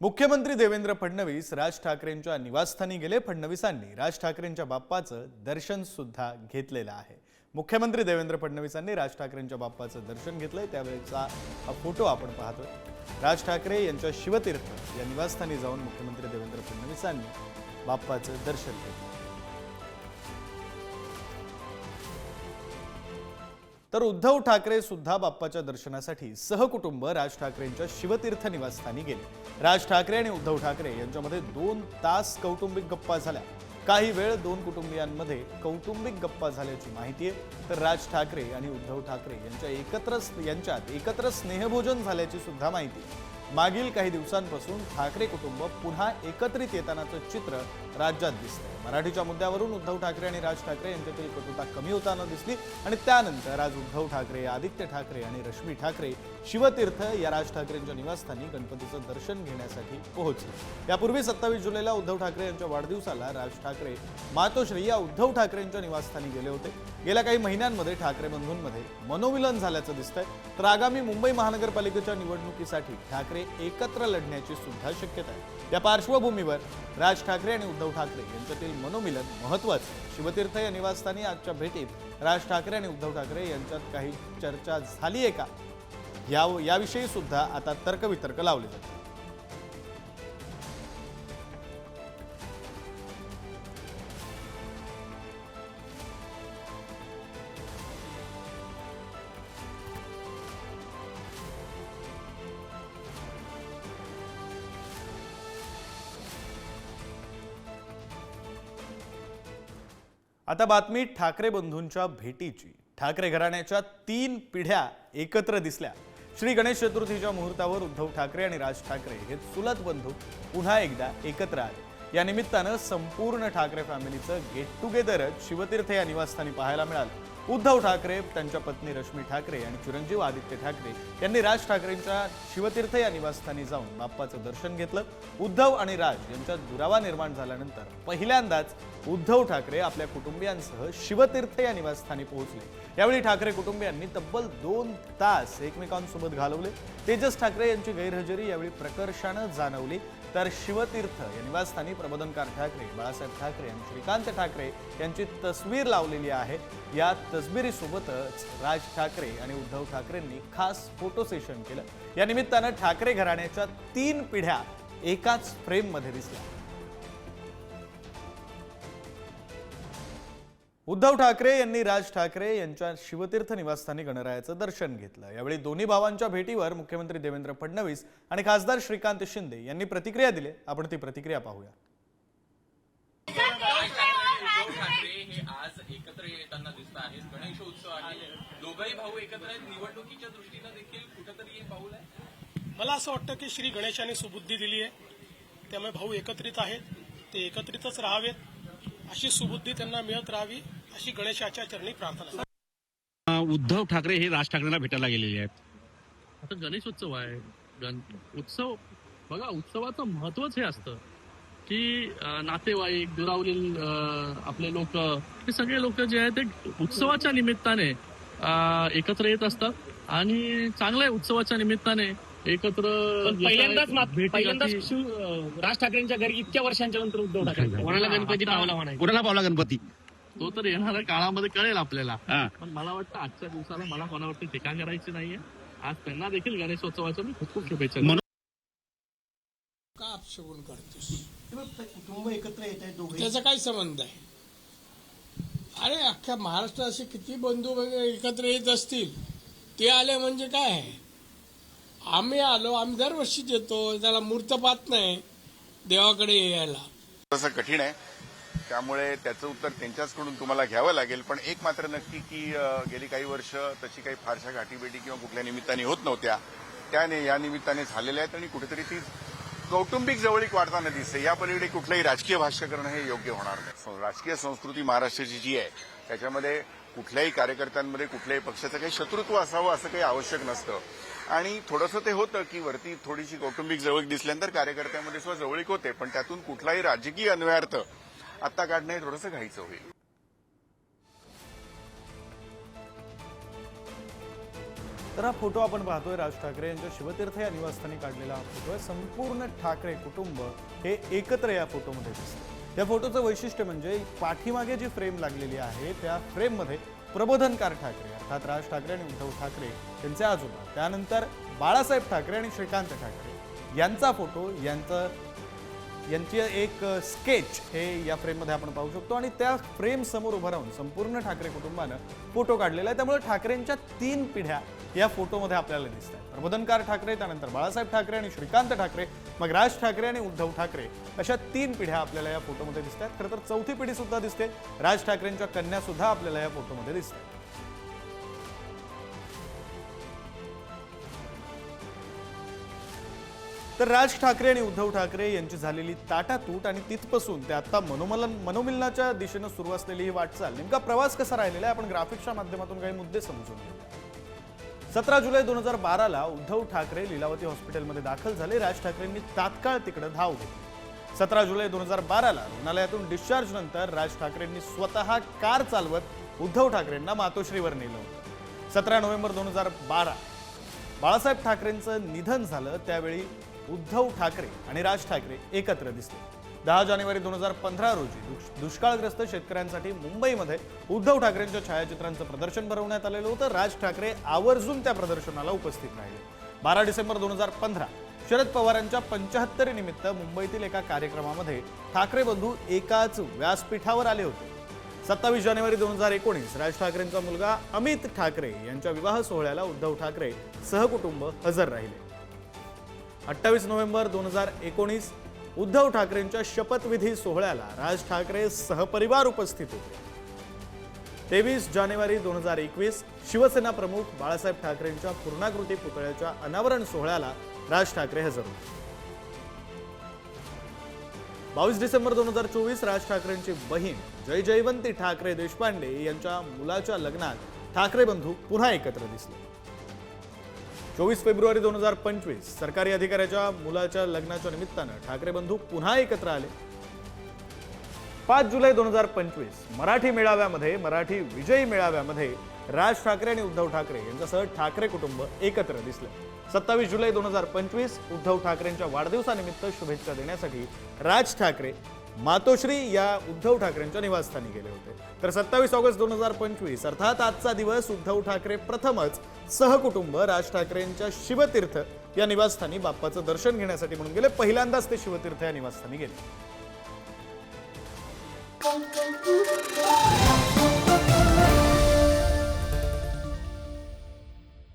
मुख्यमंत्री देवेंद्र फडणवीस राज ठाकरेंच्या निवासस्थानी गेले. फडणवीसांनी राज ठाकरेंच्या बाप्पाचं दर्शन सुद्धा घेतलेलं आहे. मुख्यमंत्री देवेंद्र फडणवीसांनी राज ठाकरेंच्या बाप्पाचं दर्शन घेतलंय. त्यावेळेचा हा फोटो आपण पाहतोय. राज ठाकरे यांच्या शिवतीर्थ या निवासस्थानी जाऊन मुख्यमंत्री देवेंद्र फडणवीसांनी बाप्पाचं दर्शन घेतलं तर उद्धव ठाकरे सुद्धा बाप्पाच्या दर्शनासाठी सहकुटुंब राज ठाकरेंच्या शिवतीर्थ निवासस्थानी गेले. राज ठाकरे आणि उद्धव ठाकरे यांच्यामध्ये दोन तास कौटुंबिक गप्पा झाल्या. काही वेळ दोन कुटुंबियांमध्ये कौटुंबिक गप्पा झाल्याची माहिती आहे. तर राज ठाकरे आणि उद्धव ठाकरे यांच्या एकत्र यांच्यात एकत्र स्नेहभोजन झाल्याची सुद्धा माहिती आहे. मागील काही दिवसांपासून ठाकरे कुटुंब पुन्हा एकत्रित येतानाचं चित्र राज्यात दिसतंय. मराठीच्या मुद्द्यावरून उद्धव ठाकरे आणि राज ठाकरे यांच्यातील कटुता कमी होताना दिसली आणि त्यानंतर आज उद्धव ठाकरे आदित्य ठाकरे आणि रश्मी ठाकरे शिवतीर्थ या राज ठाकरेंच्या निवासस्थानी गणपतीचं दर्शन घेण्यासाठी पोहोचले. यापूर्वी सत्तावीस जुलैला उद्धव ठाकरे यांच्या वाढदिवसाला राज ठाकरे मातोश्री या उद्धव ठाकरेंच्या निवासस्थानी गेले होते. गेल्या काही महिन्यांमध्ये ठाकरे बंधूंमध्ये मनोमिलन झाल्याचं दिसतंय. तर आगामी मुंबई महानगरपालिकेच्या निवडणुकीसाठी ठाकरे एकत्र लढण्याची सुद्धा शक्यता आहे. या पार्श्वभूमीवर राज ठाकरे आणि उद्धव ठाकरे यांच्यातील मनोमिलन महत्वाचं शिवतीर्थ या निवासस्थानी आजच्या भेटीत राज ठाकरे आणि उद्धव ठाकरे यांच्यात काही चर्चा झाली आहे का? या याविषयी सुद्धा आता तर्कवितर्क लावले जाते आता बातमी ठाकरे बंधूंच्या भेटीची. ठाकरे घराण्याच्या तीन पिढ्या एकत्र दिसल्या. श्री गणेश चतुर्थीच्या मुहूर्तावर उद्धव ठाकरे आणि राज ठाकरे हे चुलत बंधू पुन्हा एकदा एकत्र आले. या निमित्तानं संपूर्ण ठाकरे फॅमिलीचं गेट टुगेदरच शिवतीर्थ या निवासस्थानी पाहायला मिळालं. उद्धव ठाकरे त्यांच्या पत्नी रश्मी ठाकरे आणि चिरंजीव आदित्य ठाकरे यांनी राज ठाकरेंच्या शिवतीर्थ या निवासस्थानी जाऊन बाप्पाचं दर्शन घेतलं. उद्धव आणि राज यांच्यात दुरावा निर्माण झाल्यानंतर पहिल्यांदाच उद्धव ठाकरे आपल्या कुटुंबियांसह शिवतीर्थ या निवासस्थानी पोहोचले. यावेळी ठाकरे कुटुंबियांनी तब्बल दोन तास एकमेकांसोबत घालवले. तेजस ठाकरे यांची गैरहजेरी यावेळी प्रकर्षानं जाणवली. तर शिवतीर्थ या निवासस्थानी प्रबोधनकार ठाकरे बाळासाहेब ठाकरे आणि श्रीकांत ठाकरे यांची तस्वीर लावलेली आहे. यात तसबिरीसोबतच राज ठाकरे आणि उद्धव ठाकरेंनी खास फोटो सेशन केलं. या निमित्तानं ठाकरे घराण्याच्या तीन पिढ्या एकाच फ्रेममध्ये दिसल्या. उद्धव ठाकरे यांनी राज ठाकरे यांच्या शिवतीर्थ निवासस्थानी गणरायाचं दर्शन घेतलं. यावेळी दोन्ही भावांच्या भेटीवर मुख्यमंत्री देवेंद्र फडणवीस आणि खासदार श्रीकांत शिंदे यांनी प्रतिक्रिया दिली. आपण ती प्रतिक्रिया पाहूया उद्धव ठाकरे हे आज एकत्र येताना दिसत आहेत. गणेशोत्सव आहे. दोघंही भाऊ एकत्र आहेत. निवडणुकीच्या दृष्टीनं देखील कुठंतरी हे पाऊल आहे? मला असं वाटतं की श्री गणेशाने सुबुद्धी दिली आहे. त्यामुळे भाऊ एकत्रित आहेत. ते एकत्रितच राहावेत. अशी सुबुद्धी त्यांना मिळत राहावी अशी गणेशाच्या चरणी प्रार्थना. उद्धव ठाकरे हे राज ठाकरेंना भेटायला गेलेले आहेत. आता गणेशोत्सव आहे. गण उत्सव बघा उत्सवाचं महत्वच हे असतं. की नातेवाईक दुरावलेल अं, आपले लोक हे सगळे लोक जे आहेत ते उत्सवाच्या निमित्ताने एकत्र येत असतात. आणि चांगल्या उत्सवाच्या निमित्ताने एकत्र पहिल्यांदाच पहिल्यांदाच राज ठाकरेंच्या घरी इतक्या वर्षांच्या नंतर उद्धव ठाकरे कोणाला गणपती पावला म्हणायचं? कोणाला पावला गणपती? तो तर येणाऱ्या काळामध्ये कळेल आपल्याला. पण मला वाटतं आजच्या दिवसाला मला कोणावरती टीका करायची नाहीये. आज त्यांना देखील गणेशोत्सवाच्या मी खूप खूप शुभेच्छा. का अपशगुन करतोस? कुटुंब एकत्र येत आहे दोघे. त्याचा काय संबंध आहे? अरे अख्ख्या महाराष्ट्रात असे किती बंधू वगैरे एकत्र येत असतील? ते आले म्हणजे काय? आहे आम्ही आलो आम्ही दरवर्षीच येतो. त्याला मूर्त पाहत नाही देवाकडे यायला. थोडंसं कठीण आहे. त्यामुळे त्याचं उत्तर त्यांच्याचकडून तुम्हाला घ्यावं लागेल. पण एक मात्र नक्की की अं, गेली काही वर्ष तशी काही फारशा गाठीभेटी किंवा कुठल्या निमित्ताने होत नव्हत्या. त्याने या निमित्ताने झालेल्या आहेत आणि कुठेतरी ती कौटुंबिक जवळीक वाढताना दिसते. या पलीकडे कुठलंही राजकीय भाष्य करणं हे योग्य होणार नाही. राजकीय संस्कृती महाराष्ट्राची जी आहे त्याच्यामध्ये कुठल्याही कार्यकर्त्यांमध्ये कुठल्याही पक्षाचं काही शत्रुत्व असावं असं काही आवश्यक नसतं. आणि थोडंसं ते होतं की वरती थोडीशी कौटुंबिक जवळीक दिसल्यानंतर कार्यकर्त्यांमध्ये सुद्धा जवळीक होते पण त्यातून कुठलाही राजकीय अन्वयार्थ आत्ता काढणं हे थोडंसं घाईचं होईल. तर हा फोटो आपण पाहतोय राज ठाकरे यांच्या शिवतीर्थ या निवासस्थानी काढलेला हा फोटो आहे. संपूर्ण ठाकरे कुटुंब हे एकत्र या फोटोमध्ये दिसतं. या फोटोचं वैशिष्ट्य म्हणजे पाठीमागे जी फ्रेम लागलेली आहे त्या फ्रेममध्ये प्रबोधनकार ठाकरे अर्थात राज ठाकरे आणि उद्धव ठाकरे यांचे आजोबा. त्यानंतर बाळासाहेब ठाकरे आणि श्रीकांत ठाकरे. यांचा फोटो यांचं यांची एक स्केच हे या फ्रेममध्ये आपण पाहू शकतो. आणि त्या फ्रेम समोर उभं राहून संपूर्ण ठाकरे कुटुंबानं फोटो काढलेला आहे. त्यामुळे ठाकरेंच्या तीन पिढ्या या फोटोमध्ये आपल्याला दिसत आहेत प्रबोधनकार ठाकरे त्यानंतर बाळासाहेब ठाकरे आणि श्रीकांत ठाकरे मग राज ठाकरे आणि उद्धव ठाकरे अशा तीन पिढ्या आपल्याला या फोटोमध्ये दिसत आहेत खरं तर चौथी पिढी सुद्धा दिसते. राज ठाकरेंच्या कन्या सुद्धा आपल्याला या फोटोमध्ये दिसत आहेत तर राज ठाकरे आणि उद्धव ठाकरे यांची झालेली ताटातूट आणि तिथपासून ते आता मनोमलन मनोमिलनाच्या दिशेनं सुरू असलेली ही वाटचाल. नेमका प्रवास कसा राहिलेला आहे? आपण ग्राफिक्सच्या माध्यमातून काही मुद्दे समजून घेऊ. सतरा जुलै दोन हजार बाराला उद्धव ठाकरे लीलावती हॉस्पिटलमध्ये दाखल झाले. राज ठाकरेंनी तात्काळ तिकडे धाव घेतली. सतरा जुलै दोन हजार बाराला रुग्णालयातून डिस्चार्ज नंतर राज ठाकरेंनी स्वतः कार चालवत उद्धव ठाकरेंना मातोश्रीवर नेलं. होतं सतरा नोव्हेंबर दोन हजार बारा. बाळासाहेब ठाकरेंचं निधन झालं. त्यावेळी उद्धव ठाकरे आणि राज ठाकरे एकत्र दिसले. दहा जानेवारी दोन हजार पंधरा रोजी दुष्काळग्रस्त शेतकऱ्यांसाठी मुंबईमध्ये उद्धव ठाकरेंच्या छायाचित्रांचं प्रदर्शन भरवण्यात आलेलं होतं. राज ठाकरे आवर्जून त्या प्रदर्शनाला उपस्थित राहिले. बारा डिसेंबर दोन हजार पंधरा शरद पवारांच्या पंच्याहत्तरी निमित्त मुंबईतील एका कार्यक्रमामध्ये ठाकरे बंधू एकाच व्यासपीठावर आले होते. सत्तावीस जानेवारी दोन हजार एकोणीस राज ठाकरेंचा मुलगा अमित ठाकरे यांच्या विवाह सोहळ्याला उद्धव ठाकरे सहकुटुंब हजर राहिले. अठ्ठावीस नोव्हेंबर दोन हजार एकोणीस उद्धव ठाकरेंच्या शपथविधी सोहळ्याला राज ठाकरे सहपरिवार उपस्थित होते. तेवीस जानेवारी दोन हजार एकवीस शिवसेना प्रमुख बाळासाहेब ठाकरेंच्या पूर्णाकृती पुतळ्याच्या अनावरण सोहळ्याला राज ठाकरे हजर होते. बावीस डिसेंबर दोन हजार चोवीस राज ठाकरेंची बहीण जय जयवंती ठाकरे देशपांडे यांच्या मुलाच्या लग्नात ठाकरे बंधू पुन्हा एकत्र दिसले. चोवीस फेब्रुवारी दोन हजार पंचवीस सरकारी अधिकाऱ्याच्या मुलाच्या लग्नाच्या निमित्तानं ठाकरे बंधू पुन्हा एकत्र आले. पाच जुलै दोन हजार पंचवीस मराठी मेळाव्यामध्ये मराठी विजयी मेळाव्यामध्ये राज ठाकरे आणि उद्धव ठाकरे यांच्यासह ठाकरे कुटुंब एकत्र दिसलं. सत्तावीस जुलै दोन हजार पंचवीस उद्धव ठाकरेंच्या वाढदिवसानिमित्त शुभेच्छा देण्यासाठी राज ठाकरे मातोश्री या उद्धव ठाकरेंच्या निवासस्थानी गेले होते. तर सत्तावीस ऑगस्ट दोन हजार पंचवीस अर्थात आजचा दिवस उद्धव ठाकरे प्रथमच सहकुटुंब राज ठाकरेंच्या शिवतीर्थ या निवासस्थानी बाप्पाचं दर्शन घेण्यासाठी म्हणून गेले. पहिल्यांदाच ते शिवतीर्थ या निवासस्थानी गेले.